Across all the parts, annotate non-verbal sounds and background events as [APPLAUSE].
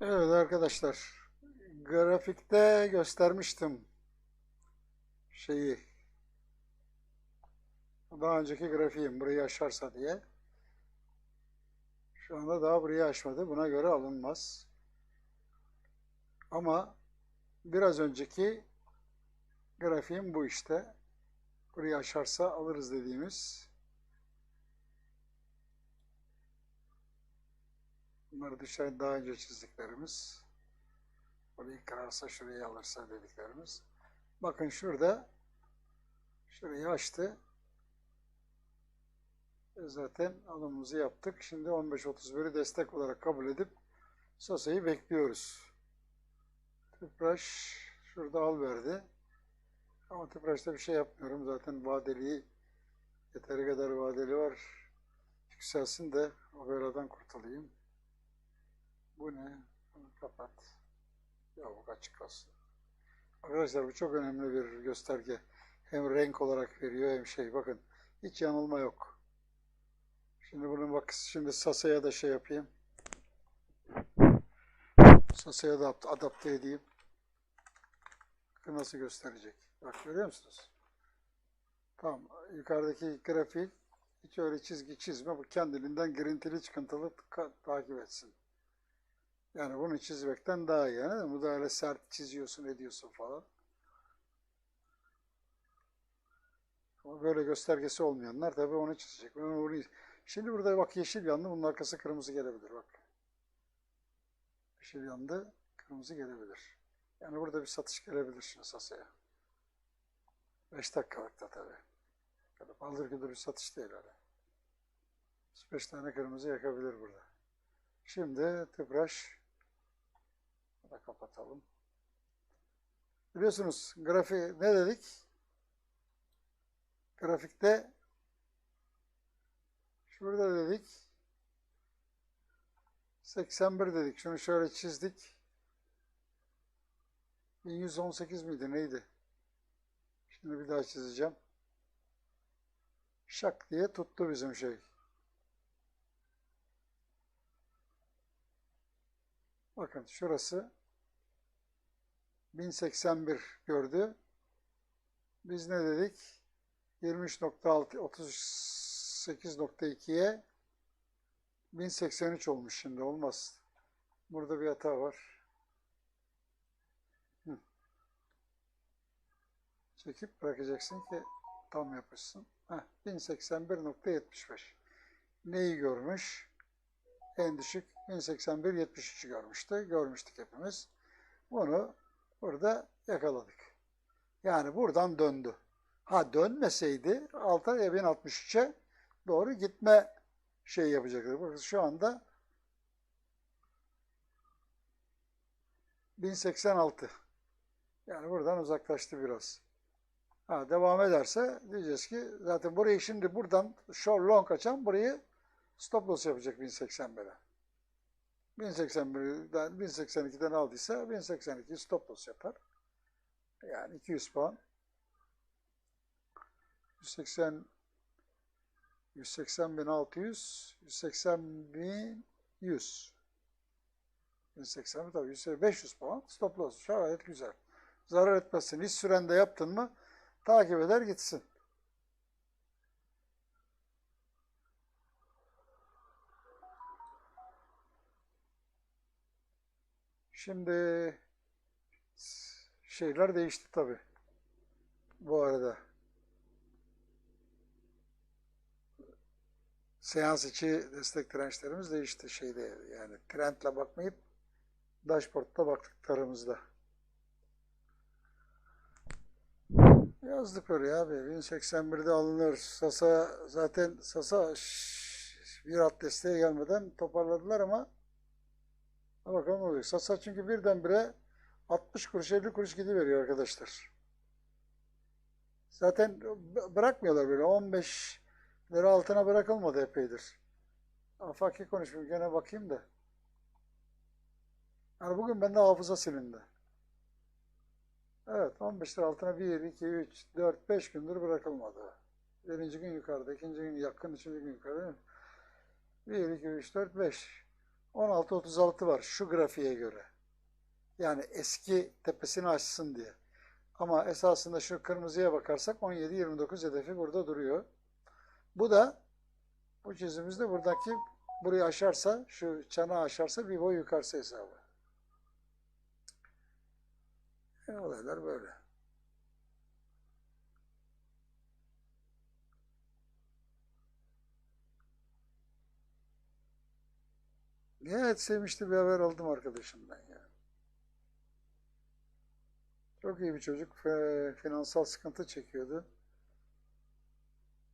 Evet arkadaşlar, grafikte göstermiştim şeyi. Daha önceki grafiğim burayı aşarsa diye. Şu anda daha burayı aşmadı. Buna göre alınmaz. Ama biraz önceki grafiğim bu işte. Burayı aşarsa alırız dediğimiz. Bunları dışarı daha önce çizdiklerimiz. Burayı kırarsa şurayı alırsa dediklerimiz. Bakın şurada şurayı açtı. E zaten alımımızı yaptık. Şimdi 15.31'i destek olarak kabul edip Sasa'yı bekliyoruz. Tüpraş şurada al verdi. Ama Tüpraş'ta bir şey yapmıyorum. Zaten vadeliyi yeteri kadar vadeli var. Yükselsin de o beladan kurtulayım. Bu ne? Bunu kapat. Yok açık kalsın. Arkadaşlar bu çok önemli bir gösterge. Hem renk olarak veriyor hem şey. Bakın hiç yanılma yok. Şimdi bunu bak şimdi Sasa'ya da şey yapayım. Sasa'ya da adapte edeyim. Bakın nasıl gösterecek. Bak görüyor musunuz? Tamam. Yukarıdaki grafik hiç öyle çizgi çizme. Bu kendiliğinden girintili çıkıntılı takip etsin. Yani bunu çizmekten daha iyi. Yani. Bu da öyle sert çiziyorsun ediyorsun falan. Ama böyle göstergesi olmayanlar tabii onu çizecek. Onu... Şimdi burada bak yeşil yandı. Bunun arkası kırmızı gelebilir. Bak. Yeşil yandı. Kırmızı gelebilir. Yani burada bir satış gelebilir şimdi Sasa'ya. 5 dakikalıkta tabii. Böyle baldır güldür bir satış değil öyle. 5 tane kırmızı yakabilir burada. Şimdi tıpraş da kapatalım. Biliyorsunuz grafi ne dedik? Grafikte şurada dedik 81 dedik. Şunu şöyle çizdik. 1118 miydi neydi? Şimdi bir daha çizeceğim. Şak diye tuttu bizim şey. Bakın şurası 1081 gördü. Biz ne dedik? 23.6 38.2'ye 1083 olmuş şimdi olmaz. Burada bir hata var. Hı. Çekip bırakacaksın ki tam yapışsın. Heh, 1081.75. Neyi görmüş? En düşük 1081.73'ü görmüştü. Görmüştük hepimiz. Bunu burada yakaladık. Yani buradan döndü. Ha dönmeseydi alta 1063'e doğru gitme şey yapacaktı. Bakın şu anda 1086. Yani buradan uzaklaştı biraz. Ha, devam ederse diyeceğiz ki zaten burayı şimdi buradan short long açan burayı stop loss yapacak 1081'e. 1081'den 1082'den aldıysa 1082 stop loss yapar. Yani 200 puan. 180 180.600 180.100 180 tabii 500 puan stop loss gayet güzel. Zarar etmezsin. Hiç sürende yaptın mı takip eder gitsin. Şimdi şeyler değişti tabi. Bu arada. Seans içi destek dirençlerimiz değişti şeyde yani trendle bakmayıp dashboard'ta baktıklarımızda. Yazdık oraya abi. 1081'de alınır. Sasa zaten Sasa bir alt desteğe gelmeden toparladılar ama bakalım oluyor. Sasa çünkü birdenbire 60 kuruş 50 kuruş gidiveriyor arkadaşlar. Zaten bırakmıyorlar böyle 15 lira altına bırakılmadı epeydir. Afaki konuşmuyor. Gene bakayım da. Yani bugün bende hafıza silindi. Evet 15 lira altına 1, 2, 3, 4, 5 gündür bırakılmadı. Birinci gün yukarıda, ikinci gün yakın, üçüncü gün yukarıda. 1, 2, 3, 4, 5. 16.36 var şu grafiğe göre. Yani eski tepesini aşsın diye. Ama esasında şu kırmızıya bakarsak 17.29 hedefi burada duruyor. Bu da bu çizimimizde buradaki burayı aşarsa, şu çanağı aşarsa bir boy yukarısı hesabı. E, olaylar böyle. Nihayet sevmişti bir haber aldım arkadaşımdan ya. Çok iyi bir çocuk. Finansal sıkıntı çekiyordu.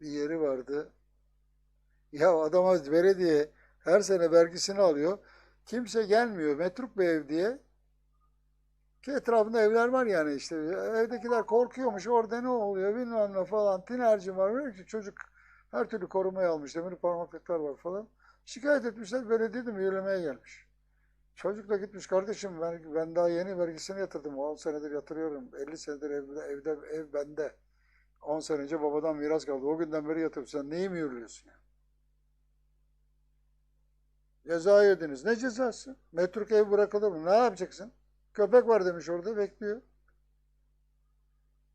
Bir yeri vardı. Ya adama belediye her sene vergisini alıyor. Kimse gelmiyor. Metruk bir ev diye. Ki etrafında evler var yani işte. Evdekiler korkuyormuş. Orada ne oluyor bilmem ne falan. Tinerci var. Ki çocuk her türlü korumaya almış. Demir parmaklıklar var falan. Şikayet etmişler. Belediye de mühürlemeye gelmiş. Çocuk da gitmiş kardeşim ben, ben daha yeni vergisini yatırdım. 10 senedir yatırıyorum. 50 senedir evde, evde ev bende. 10 sene önce babadan miras kaldı. O günden beri yatırıyorum. Sen neyi mühürlüyorsun ya? Ceza yediniz. Ne cezası? Metruk ev bırakılır mı? Ne yapacaksın? Köpek var demiş orada bekliyor.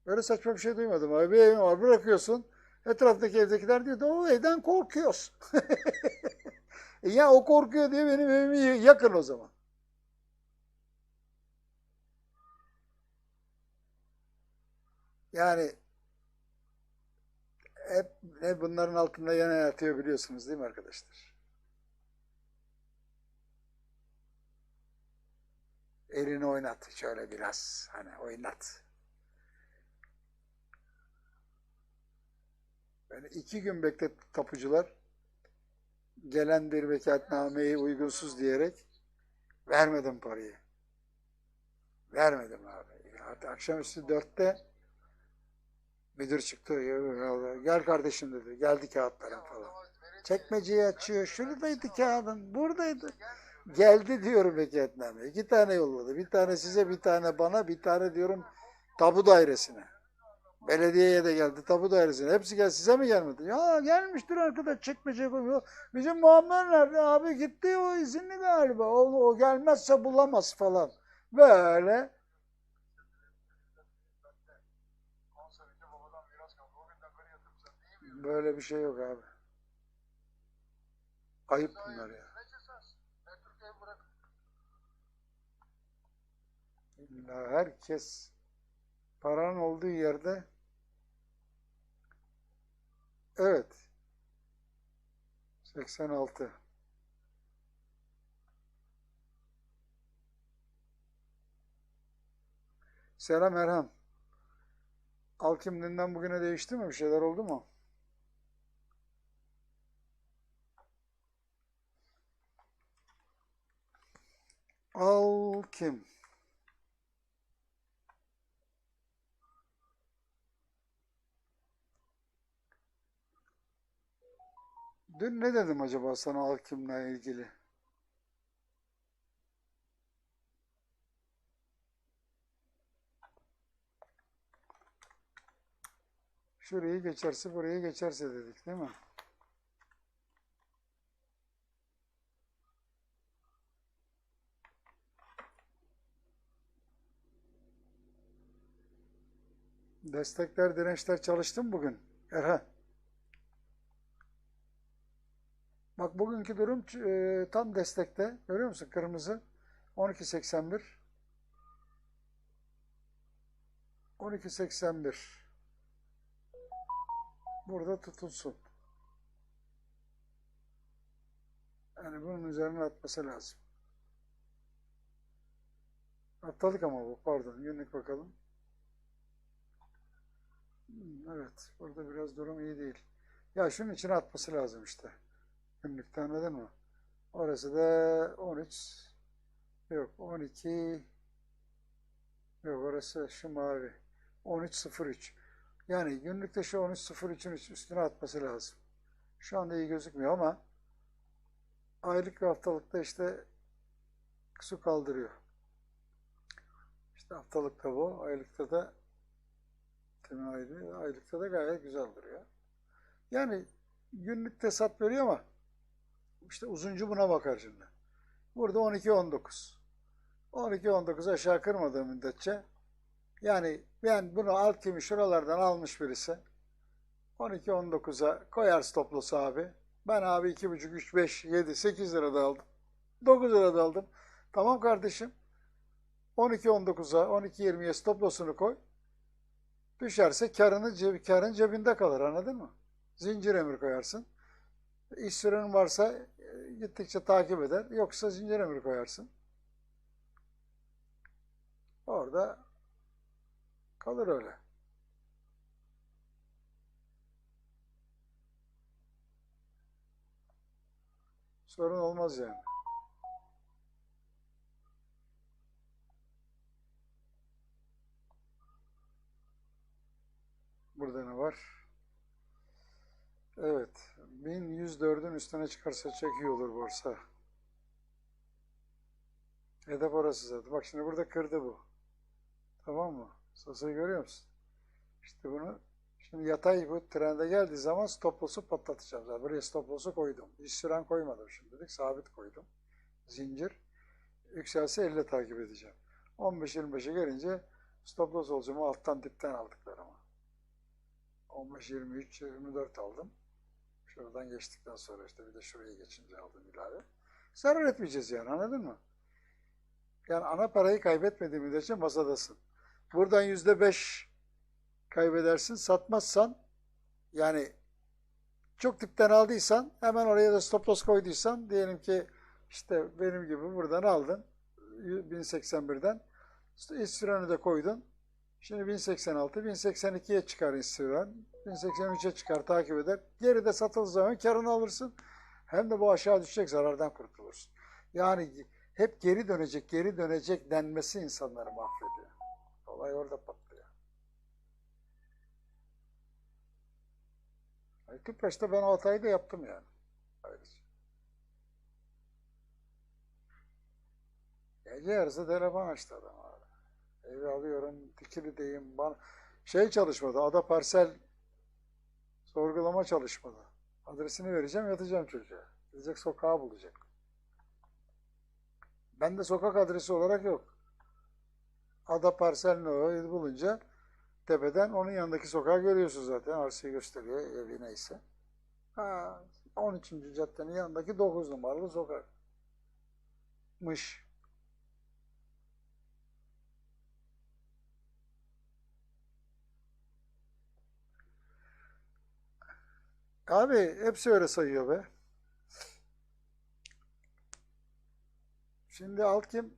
Böyle saçma bir şey duymadım. Abi bir evin var bırakıyorsun. Etraftaki evdekiler diyor o evden korkuyoruz. [LAUGHS] E ya o korkuyor diye benim evimi yakın o zaman. Yani hep ne bunların altında yana yatıyor biliyorsunuz değil mi arkadaşlar? Elini oynat şöyle biraz hani oynat. Böyle iki gün bekletti tapucular gelen bir vekaletnameyi uygunsuz diyerek vermedim parayı. Vermedim abi. Hatta akşamüstü dörtte müdür çıktı. Gel kardeşim dedi. Geldi kağıtların falan. Çekmeceyi açıyor. Şuradaydı kağıdın. Buradaydı. Geldi diyorum vekaletname. İki tane yolladı. Bir tane size, bir tane bana, bir tane diyorum tabu dairesine. Belediyeye de geldi, tapu dairesine. Hepsi gel size mi gelmedi? Ya gelmiştir arkadaş çekmece koyuyor. Bizim Muammer nerede? Abi gitti o izinli galiba. O, o gelmezse bulamaz falan. Böyle. Böyle bir şey yok abi. Ayıp bunlar ya. Herkes paranın olduğu yerde evet 86 Selam Erhan. Alkim dünden bugüne değişti mi? Bir şeyler oldu mu? Alkim. Dün ne dedim acaba sana Alkim'le ilgili? Şurayı geçerse burayı geçerse dedik değil mi? Destekler, dirençler çalıştı mı bugün? Erhan. Bak bugünkü durum e, tam destekte. Görüyor musun? Kırmızı 12.81 12.81 Burada tutulsun. Yani bunun üzerine atması lazım. Atladık ama bu. Pardon. Günlük bakalım. Hmm, Evet. Burada biraz durum iyi değil. Ya şunun içine atması lazım işte. Günlükte anladın mı? Orası da 13 yok 12 yok orası şu mavi 13.03 yani günlükte şu 13.03'ün üstüne atması lazım. Şu anda iyi gözükmüyor ama aylık ve haftalıkta işte su kaldırıyor. İşte haftalıkta bu, aylıkta da ayrı, aylıkta da gayet güzel duruyor. Yani günlükte sat veriyor ama işte uzuncu buna bakar şimdi. Burada 12-19. 12-19 aşağı kırmadığı müddetçe yani ben bunu alt kimi şuralardan almış birisi 12-19'a koyar stop loss abi. Ben abi 2,5, 3, 5, 7, 8 lirada aldım. 9 lirada aldım. Tamam kardeşim. 12-19'a, 12-20'ye stop loss'unu koy. Düşerse karını ceb karın cebinde kalır anladın mı? Zincir emir koyarsın. İş sürenin varsa e, gittikçe takip eder. Yoksa zincir emir koyarsın. Orada kalır öyle. Sorun olmaz yani. Burada ne var? Evet. 1104'ün üstüne çıkarsa çok iyi olur borsa. Hedef orası zaten. Bak şimdi burada kırdı bu. Tamam mı? Sasayı görüyor musun? İşte bunu şimdi yatay bu trende geldiği zaman stop loss'u patlatacağım. Zaten buraya stop loss'u koydum. Hiç süren koymadım şimdilik. Sabit koydum. Zincir. Yükselse elle takip edeceğim. 15-25'e gelince stop loss olacağım. Alttan dipten aldıklarımı. 15, 23, 24 aldım. Şuradan geçtikten sonra işte bir de şuraya geçince aldım ilave. Zarar etmeyeceğiz yani anladın mı? Yani ana parayı kaybetmediğin müddetçe masadasın. Buradan yüzde beş kaybedersin. Satmazsan yani çok dipten aldıysan hemen oraya da stop loss koyduysan diyelim ki işte benim gibi buradan aldın 1081'den işte istifranı da koydun. Şimdi 1086, 1082'ye çıkar istifran. 1083'e çıkar takip eder. Geride satıldığı zaman karını alırsın. Hem de bu aşağı düşecek zarardan kurtulursun. Yani hep geri dönecek, geri dönecek denmesi insanları mahvediyor. Olay orada patlıyor. Yani Tüpraş'ta ben o hatayı da yaptım yani. Ayrıca. Gece yarısı telefon açtı adam. Evi alıyorum, dikili deyim. Bana... Şey çalışmadı, ada parsel sorgulama çalışmadı. Adresini vereceğim, yatacağım çocuğa. Gidecek sokağı bulacak. Ben de sokak adresi olarak yok. Ada parsel ne bulunca tepeden onun yanındaki sokağı görüyorsun zaten. Arsayı gösteriyor evi neyse. Ha, 13. caddenin yanındaki 9 numaralı sokak. Abi hepsi öyle sayıyor be. Şimdi alt kim?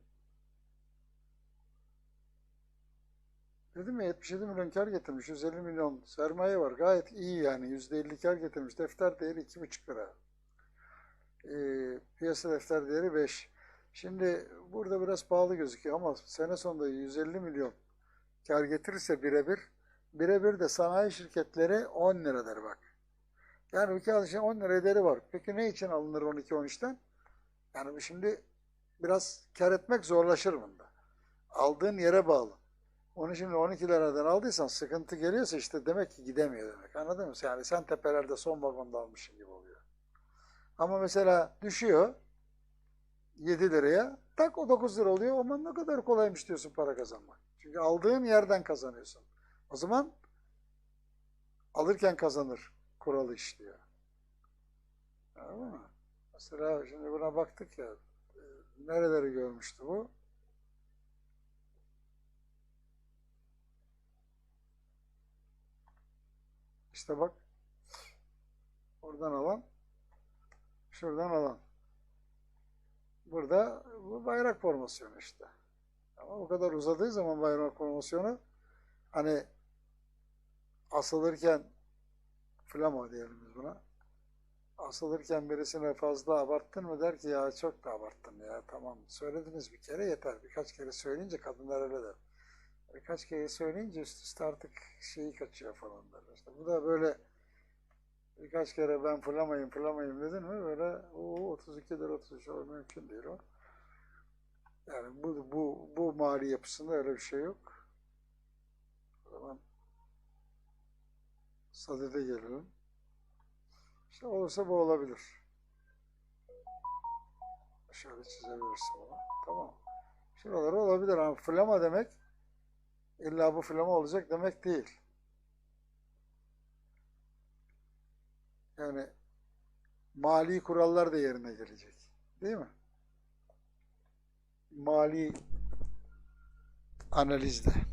Dedim ya 77 milyon kar getirmiş. 150 milyon sermaye var. Gayet iyi yani. %50 kar getirmiş. Defter değeri 2,5 lira. Ee, piyasa defter değeri 5. Şimdi burada biraz pahalı gözüküyor ama sene sonunda 150 milyon kar getirirse birebir birebir de sanayi şirketleri 10 liradır bak. Yani bu kağıt için 10 lira ederi var. Peki ne için alınır 12-13'ten? Yani şimdi biraz kar etmek zorlaşır bunda. Aldığın yere bağlı. Onu şimdi 12 liradan aldıysan sıkıntı geliyorsa işte demek ki gidemiyor demek. Anladın mı? Yani sen tepelerde son vagonda almışsın gibi oluyor. Ama mesela düşüyor 7 liraya tak o 9 lira oluyor. Aman ne kadar kolaymış diyorsun para kazanmak. Çünkü aldığın yerden kazanıyorsun. O zaman alırken kazanır kuralı işliyor. Anladın mı? Mesela şimdi buna baktık ya nereleri görmüştü bu? İşte bak oradan alan şuradan alan. Burada bu bayrak formasyonu işte. Ama o kadar uzadığı zaman bayrak formasyonu hani asılırken flama diyelim biz buna. Asılırken birisine fazla abarttın mı der ki ya çok da abarttın ya tamam söylediniz bir kere yeter. Birkaç kere söyleyince kadınlar öyle der. Birkaç kere söyleyince üst üste artık şeyi kaçıyor falan der. İşte bu da böyle birkaç kere ben fırlamayayım fırlamayayım dedin mi böyle o 32 lira 33 o mümkün değil o. Yani bu, bu, bu mali yapısında öyle bir şey yok. O zaman sadede gelelim. İşte olursa bu olabilir. Şöyle çizebilirsin bunu. Tamam. Şuraları olabilir ama flama demek illa bu flama olacak demek değil. Yani mali kurallar da yerine gelecek. Değil mi? Mali analizde.